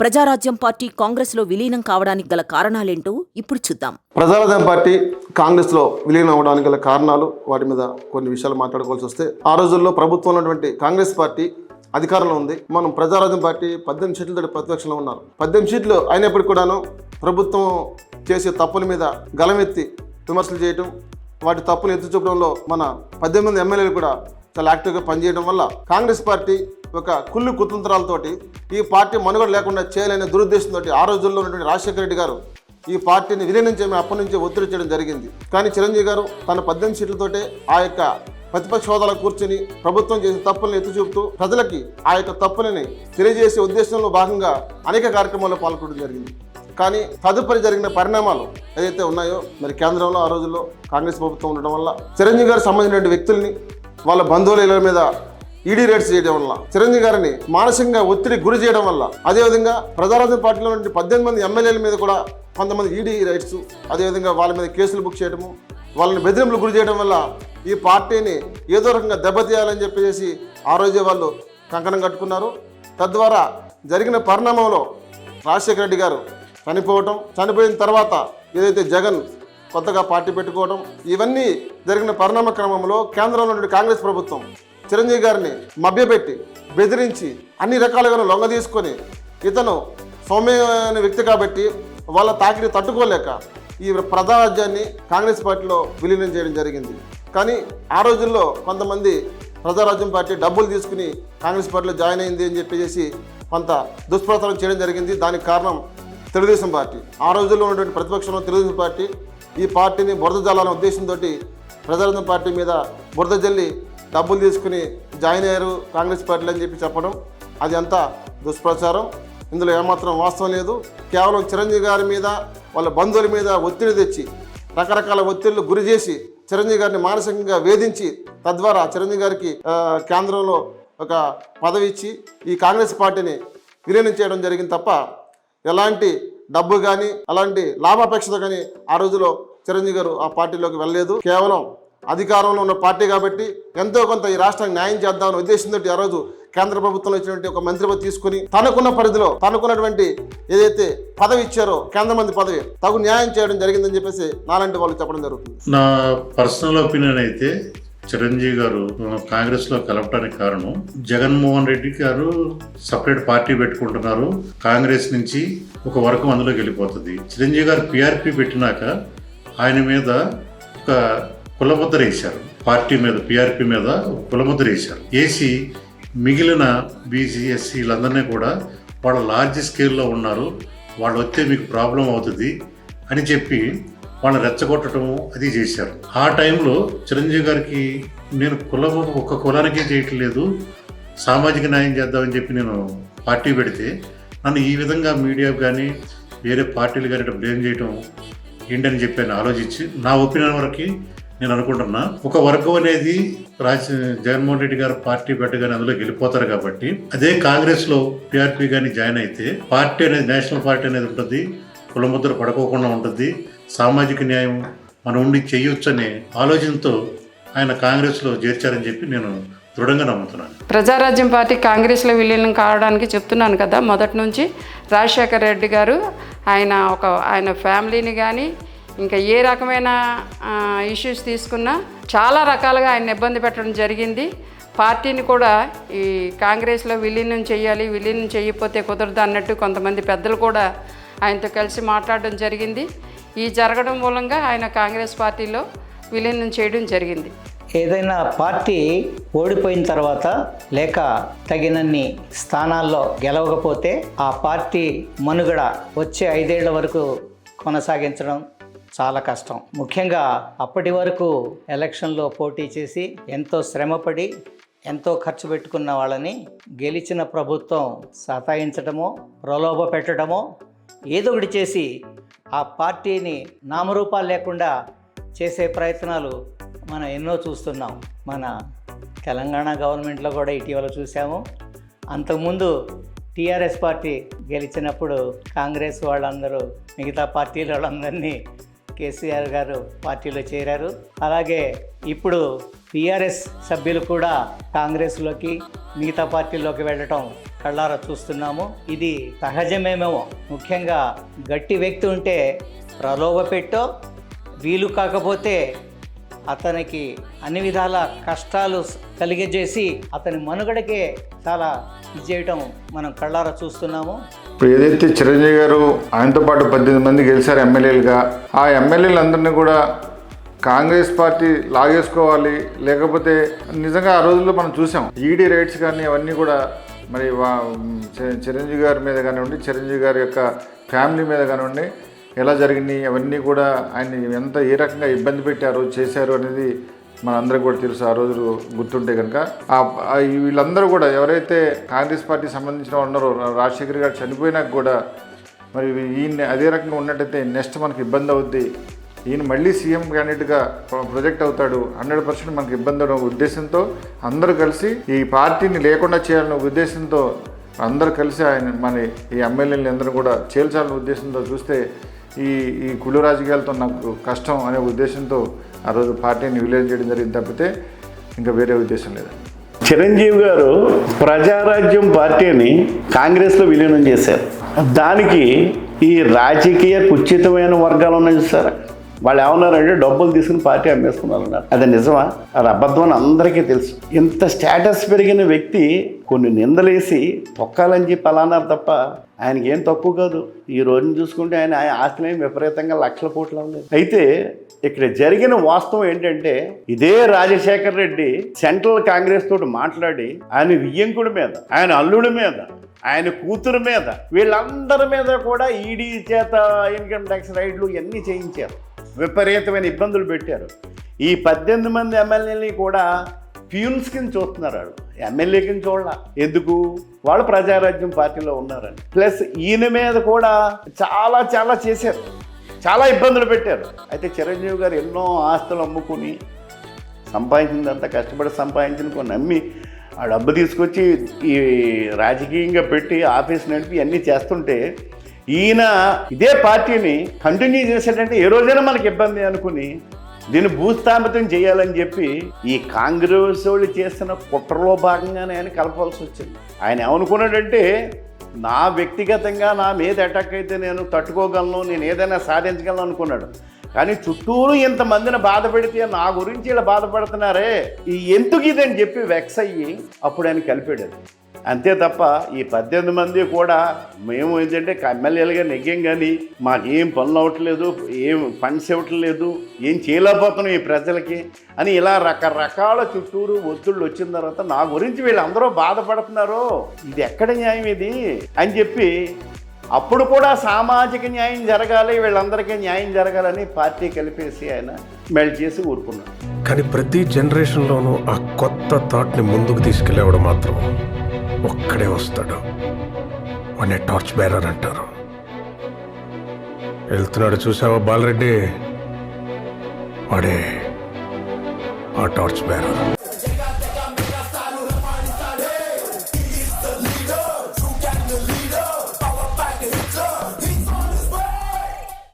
Prajarajyam party కాంగ్రెస్లో విలీనం కావడానికి గల కారణాలేంటో ఇప్పుడు చూద్దాం. ప్రజారాజ్యం పార్టీ కాంగ్రెస్లో విలీనం అవడానికి గల కారణాలు వాటి మీద కొన్ని విషయాలు మాట్లాడుకోవాల్సి వస్తే ఆ రోజుల్లో ప్రభుత్వంలో ఉన్నటువంటి కాంగ్రెస్ పార్టీ అధికారంలో ఉంది. మనం ప్రజారాజ్యం పార్టీ పద్దెనిమిది సీట్లతో ప్రతిపక్షంలో ఉన్నారు. పద్దెనిమిది సీట్లు అయినప్పటికీ కూడాను ప్రభుత్వం చేసే తప్పుల మీద గలమెత్తి విమర్శలు చేయటం వాటి తప్పులు ఎత్తి చూపడంలో మన పద్దెనిమిది ఎమ్మెల్యేలు కూడా చాలా యాక్టివ్గా పనిచేయడం వల్ల కాంగ్రెస్ పార్టీ ఒక కుళ్ళు కుతంత్రాలతోటి ఈ పార్టీ మనుగడ లేకుండా చేయాలనే దురుద్దేశంతో ఆ రోజుల్లో ఉన్నటువంటి రాజశేఖర రెడ్డి గారు ఈ పార్టీని విలీనం చేయమని అప్పటి నుంచి ఒత్తిడి చేయడం జరిగింది. కానీ చిరంజీవి గారు తన పద్దెనిమిది సీట్లతోటే ఆ యొక్క ప్రతిపక్ష హోదాలో కూర్చుని ప్రభుత్వం చేసిన తప్పులను ఎత్తి చూపుతూ ప్రజలకి ఆ యొక్క తప్పులని తెలియజేసే ఉద్దేశంలో భాగంగా అనేక కార్యక్రమాల్లో పాల్గొనడం జరిగింది. కానీ తదుపరి జరిగిన పరిణామాలు ఏదైతే ఉన్నాయో మరి కేంద్రంలో ఆ రోజుల్లో కాంగ్రెస్ ప్రభుత్వం ఉండడం వల్ల చిరంజీవి గారు సంబంధించిన వ్యక్తుల్ని వాళ్ళ బంధువుల ఇళ్ళ మీద ఈడీ రేట్స్ చేయడం వల్ల చిరంజీవి గారిని మానసికంగా ఒత్తిడి గురి చేయడం వల్ల అదేవిధంగా ప్రజారాజ్యం పార్టీలో నుండి పద్దెనిమిది మంది ఎమ్మెల్యేల మీద కూడా కొంతమంది ఈడీ రైట్స్ అదేవిధంగా వాళ్ళ మీద కేసులు బుక్ చేయడము వాళ్ళని బెదిరింపులు గురి చేయడం వల్ల ఈ పార్టీని ఏదో రకంగా దెబ్బతీయాలని చెప్పేసి ఆ రోజే వాళ్ళు కంకణం కట్టుకున్నారు. తద్వారా జరిగిన పరిణామంలో రాజశేఖర రెడ్డి గారు చనిపోవటం చనిపోయిన తర్వాత ఏదైతే జగన్ కొత్తగా పార్టీ పెట్టుకోవడం ఇవన్నీ జరిగిన పరిణామ క్రమంలో కేంద్రంలో నుండి కాంగ్రెస్ ప్రభుత్వం చిరంజీవి గారిని మభ్యపెట్టి బెదిరించి అన్ని రకాలుగా లొంగ తీసుకొని ఇతను సౌమ్యమైన వ్యక్తి కాబట్టి వాళ్ళ తాకిడి తట్టుకోలేక ఈ ప్రజారాజ్యాన్ని కాంగ్రెస్ పార్టీలో విలీనం చేయడం జరిగింది. కానీ ఆ రోజుల్లో కొంతమంది ప్రజారాజ్యం పార్టీ డబ్బులు తీసుకుని కాంగ్రెస్ పార్టీలో జాయిన్ అయింది అని చెప్పేసి కొంత దుష్ప్రచారం చేయడం జరిగింది. దానికి కారణం తెలుగుదేశం పార్టీ. ఆ రోజుల్లో ఉన్నటువంటి ప్రతిపక్షంలో తెలుగుదేశం పార్టీ ఈ పార్టీని బురద జల్లాలనే ఉద్దేశంతో ప్రజారాజ్యం పార్టీ మీద బురద జల్లి డబ్బులు తీసుకుని జాయిన్ అయ్యారు కాంగ్రెస్ పార్టీలు అని చెప్పి చెప్పడం అది అంతా దుష్ప్రచారం. ఇందులో ఏమాత్రం వాస్తవం లేదు. కేవలం చిరంజీవి గారి మీద వాళ్ళ బంధువుల మీద ఒత్తిడి తెచ్చి రకరకాల ఒత్తిళ్ళు గురి చేసి చిరంజీవి గారిని మానసికంగా వేధించి తద్వారా చిరంజీవి గారికి కేంద్రంలో ఒక పదవి ఇచ్చి ఈ కాంగ్రెస్ పార్టీని విలీనం చేయడం జరిగింది తప్ప ఎలాంటి డబ్బు కానీ అలాంటి లాభాపేక్షత కానీ ఆ రోజులో చిరంజీవి గారు ఆ పార్టీలోకి వెళ్ళలేదు. కేవలం అధికారంలో ఉన్న పార్టీ కాబట్టి ఎంతో కొంత ఈ రాష్ట్రానికి న్యాయం చేద్దామని ఉద్దేశంతో ఆ రోజు కేంద్ర ప్రభుత్వంలో ఇచ్చినటువంటి ఒక మంత్రి పదవి తీసుకుని తనకున్న పరిధిలో తనకున్నటువంటి ఏదైతే పదవి ఇచ్చారో కేంద్ర మంత్రి పదవి తగు న్యాయం చేయడం జరిగిందని చెప్పేసి నాలాంటి వాళ్ళు చెప్పడం జరుగుతుంది. నా పర్సనల్ ఒపీనియన్ అయితే చిరంజీవి గారు కాంగ్రెస్లో కలపడానికి కారణం జగన్మోహన్ రెడ్డి గారు సపరేట్ పార్టీ పెట్టుకుంటున్నారు. కాంగ్రెస్ నుంచి ఒక వర్గం అందులోకి వెళ్ళిపోతుంది. చిరంజీవి గారు పిఆర్పి పెట్టినాక ఆయన మీద ఒక కులముద్ర వేశారు. పార్టీ మీద పిఆర్పి మీద కులముద్ర వేశారు. వేసి మిగిలిన బీసీఎస్సీలందరినీ కూడా వాళ్ళ లార్జ్ స్కేల్లో ఉన్నారు. వాళ్ళు వస్తే మీకు ప్రాబ్లం అవుతుంది అని చెప్పి వాళ్ళని రెచ్చగొట్టడం అది చేశారు. ఆ టైంలో చిరంజీవి గారికి నేను కులం ఒక్క కులానికే చేయట్లేదు. సామాజిక న్యాయం చేద్దామని చెప్పి నేను పార్టీ పెడితే నన్ను ఈ విధంగా మీడియా కానీ వేరే పార్టీలు కానీ బ్లేమ్ చేయటం ఏంటని చెప్పి ఆయన ఆలోచించి నా ఒపీనియన్ వరకు నేను అనుకుంటున్నా ఒక వర్గం అనేది రాజ జగన్మోహన్ రెడ్డి గారు పార్టీ పెట్టగానే అందులో గెలిపోతారు కాబట్టి అదే కాంగ్రెస్లో టీఆర్పీ కానీ జాయిన్ అయితే పార్టీ అనేది నేషనల్ పార్టీ అనేది ఉంటుంది కులముద్ర పడుకోకుండా ఉంటుంది సామాజిక న్యాయం మనం ఉండి చేయొచ్చు అనే ఆలోచనతో ఆయన కాంగ్రెస్లో చేర్చారని చెప్పి నేను దృఢంగా నమ్ముతున్నాను. ప్రజారాజ్యం పార్టీ కాంగ్రెస్లో విలీనం కావడానికి చెప్తున్నాను కదా మొదటి నుంచి రాజశేఖర రెడ్డి గారు ఆయన ఒక ఆయన ఫ్యామిలీని కానీ ఇంకా ఏ రకమైన ఇష్యూస్ తీసుకున్నా చాలా రకాలుగా ఆయన ఇబ్బంది పెట్టడం జరిగింది. పార్టీని కూడా ఈ కాంగ్రెస్లో విలీనం చేయాలి విలీనం చేయకపోతే కుదరదు అన్నట్టు కొంతమంది పెద్దలు కూడా ఆయనతో కలిసి మాట్లాడడం జరిగింది. ఈ జరగడం మూలంగా ఆయన కాంగ్రెస్ పార్టీలో విలీనం చేయడం జరిగింది. ఏదైనా పార్టీ ఓడిపోయిన తర్వాత లేక తగినన్ని స్థానాల్లో గెలవకపోతే ఆ పార్టీ మనుగడ వచ్చే ఐదేళ్ళ వరకు కొనసాగించడం చాలా కష్టం. ముఖ్యంగా అప్పటి వరకు ఎలక్షన్లో పోటీ చేసి ఎంతో శ్రమపడి ఎంతో ఖర్చు పెట్టుకున్న వాళ్ళని గెలిచిన ప్రభుత్వం సతాయించడమో ప్రలోభ పెట్టడమో ఏదో ఒకటి చేసి ఆ పార్టీని నామరూపాలు లేకుండా చేసే ప్రయత్నాలు మనం ఎన్నో చూస్తున్నాం. మన తెలంగాణ గవర్నమెంట్లో కూడా ఇటీవల చూసాము. అంతకుముందు టీఆర్ఎస్ పార్టీ గెలిచినప్పుడు కాంగ్రెస్ వాళ్ళందరూ మిగతా పార్టీల వాళ్ళందరినీ కేసీఆర్ గారు పార్టీలో చేరారు. అలాగే ఇప్పుడు టీఆర్ఎస్ సభ్యులు కూడా కాంగ్రెస్లోకి మిగతా పార్టీల్లోకి వెళ్ళటం కళ్ళారా చూస్తున్నాము. ఇది సహజమేమో. ముఖ్యంగా గట్టి వ్యక్తి ఉంటే ప్రలోభ పెట్టో వీలు కాకపోతే అతనికి అన్ని విధాల కష్టాలు కలిగజేసి అతని మనుగడకే చాలా ఇది చేయటం మనం కళ్ళారా చూస్తున్నాము. ఇప్పుడు ఏదైతే చిరంజీవి గారు ఆయనతో పాటు పద్దెనిమిది మంది గెలిచారు ఎమ్మెల్యేలుగా ఆ ఎమ్మెల్యేలందరినీ కూడా కాంగ్రెస్ పార్టీ లాగేసుకోవాలి లేకపోతే నిజంగా ఆ రోజుల్లో మనం చూసాం. ఈడీ రైట్స్ కానీ అవన్నీ కూడా మరి వా- చి- చిరంజీవి గారి మీద కానివ్వండి చిరంజీవి గారి యొక్క ఫ్యామిలీ మీద కానివ్వండి ఎలా జరిగినాయి అవన్నీ కూడా ఆయన ఎంత ఏ రకంగా ఇబ్బంది పెట్టారు చేశారు అనేది మనందరికి కూడా తెలుసు ఆ రోజు గుర్తుంటే కనుక వీళ్ళందరూ కూడా ఎవరైతే కాంగ్రెస్ పార్టీ సంబంధించిన ఉన్నారో రాజశేఖర్ గారు చనిపోయినాక కూడా మరి ఈయన అదే రకంగా ఉన్నట్టయితే నెక్స్ట్ మనకి ఇబ్బంది అవుద్ది. ఈయన మళ్ళీ సీఎం క్యాండిడేట్గా ప్రొజెక్ట్ అవుతాడు. హండ్రెడ్ పర్సెంట్ మనకి ఇబ్బంది అనే ఉద్దేశంతో అందరూ కలిసి ఈ పార్టీని లేకుండా చేయాలనే ఉద్దేశంతో అందరూ కలిసి ఆయన మన ఈ ఎమ్మెల్యేలందరూ కూడా చేల్చాలనే ఉద్దేశంతో చూస్తే ఈ ఈ కులు రాజకీయాలతో నాకు కష్టం అనే ఉద్దేశంతో ఆ రోజు పార్టీని విలీనం చేయడం జరిగింది తప్పితే ఇంకా వేరే ఉద్దేశం లేదండి చిరంజీవి గారు ప్రజారాజ్యం పార్టీని కాంగ్రెస్లో విలీనం చేశారు. దానికి ఈ రాజకీయ కుచితమైన వర్గాలు ఉన్నాయి చూసారా? వాళ్ళు ఏమన్నారంటే డబ్బులు తీసుకుని పార్టీ అమ్మేసుకున్నారు అది నిజమా? అది అబద్ధం అని అందరికీ తెలుసు. ఇంత స్టేటస్ పెరిగిన వ్యక్తి కొన్ని నిందలేసి తొక్కాలని చెప్పి అలా అన్నారు తప్ప ఆయనకి ఏం తప్పు కాదు. ఈ రోజున చూసుకుంటే ఆయన ఆయన ఆస్తులు విపరీతంగా లక్షల కోట్లు ఉండేది. అయితే ఇక్కడ జరిగిన వాస్తవం ఏంటంటే ఇదే రాజశేఖర్ రెడ్డి సెంట్రల్ కాంగ్రెస్ తోటి మాట్లాడి ఆయన వియ్యంకుడి మీద ఆయన అల్లుడి మీద ఆయన కూతురు మీద వీళ్ళందరి మీద కూడా ఈడీ చేత ఇన్కమ్ ట్యాక్స్ రైడ్లు ఇవన్నీ చేయించారు. విపరీతమైన ఇబ్బందులు పెట్టారు. ఈ పద్దెనిమిది మంది ఎమ్మెల్యేని కూడా ప్యూన్స్ కింద చూస్తున్నారు ఎమ్మెల్యేకి ఎమ్మెల్యే చూడాల. ఎందుకు? వాళ్ళు ప్రజారాజ్యం పార్టీలో ఉన్నారని. ప్లస్ ఈయన మీద కూడా చాలా చాలా చేశారు. చాలా ఇబ్బందులు పెట్టారు. అయితే చిరంజీవి గారు ఎన్నో ఆస్తులు అమ్ముకుని సంపాదించిందంతా కష్టపడి సంపాదించిన కొన్ని అమ్మి ఆ డబ్బు తీసుకొచ్చి ఈ రాజకీయంగా పెట్టి ఆఫీస్ నడిపి అన్నీ చేస్తుంటే ఈయన ఇదే పార్టీని కంటిన్యూ చేసేటంటే ఏ రోజైనా మనకి ఇబ్బంది అనుకుని దీన్ని భూస్థాపితం చేయాలని చెప్పి ఈ కాంగ్రెస్ వాళ్ళు చేస్తున్న కుట్రలో భాగంగానే ఆయన కలపాల్సి వచ్చింది. ఆయన ఏమనుకున్నాడంటే నా వ్యక్తిగతంగా నా మీద అటాక్ అయితే నేను తట్టుకోగలను నేను ఏదైనా సాధించగలను అనుకున్నాడు. కానీ చుట్టూరు ఇంతమందిని బాధ పెడితే నా గురించి ఇలా బాధపడుతున్నారే ఈ ఎందుకు ఇదని చెప్పి వెక్స్ అయ్యి అప్పుడు ఆయన కలిపాడు అంతే తప్ప ఈ పద్దెనిమిది మంది కూడా మేము ఏంటంటే ఎమ్మెల్యేలుగా నెగ్గాం కానీ మాకేం పనులు అవ్వట్లేదు ఏం ఫండ్స్ ఇవ్వట్లేదు ఏం చేయలేకపోతున్నాం ఈ ప్రజలకి అని ఇలా రకరకాల చుట్టూరు ఒత్తిళ్ళు వచ్చిన తర్వాత నా గురించి వీళ్ళందరూ బాధపడుతున్నారు. ఇది ఎక్కడ న్యాయం ఇది? అని చెప్పి అప్పుడు కూడా సామాజిక న్యాయం జరగాలి వీళ్ళందరికీ న్యాయం జరగాలని పార్టీ కలిపేసి ఆయన మెల్ట్ చేసి ఊరుకున్నాడు కానీ ప్రతి జనరేషన్లోనూ ఆ కొత్త థాట్ని ముందుకు తీసుకెళ్ళేవాడు మాత్రం ఒక్కడే వస్తాడు. వాడిని టార్చ్ బేరర్ అంటారు. వెళ్తున్నాడు చూసావా బాలరెడ్డి? వాడే ఆ టార్చ్ బేరర్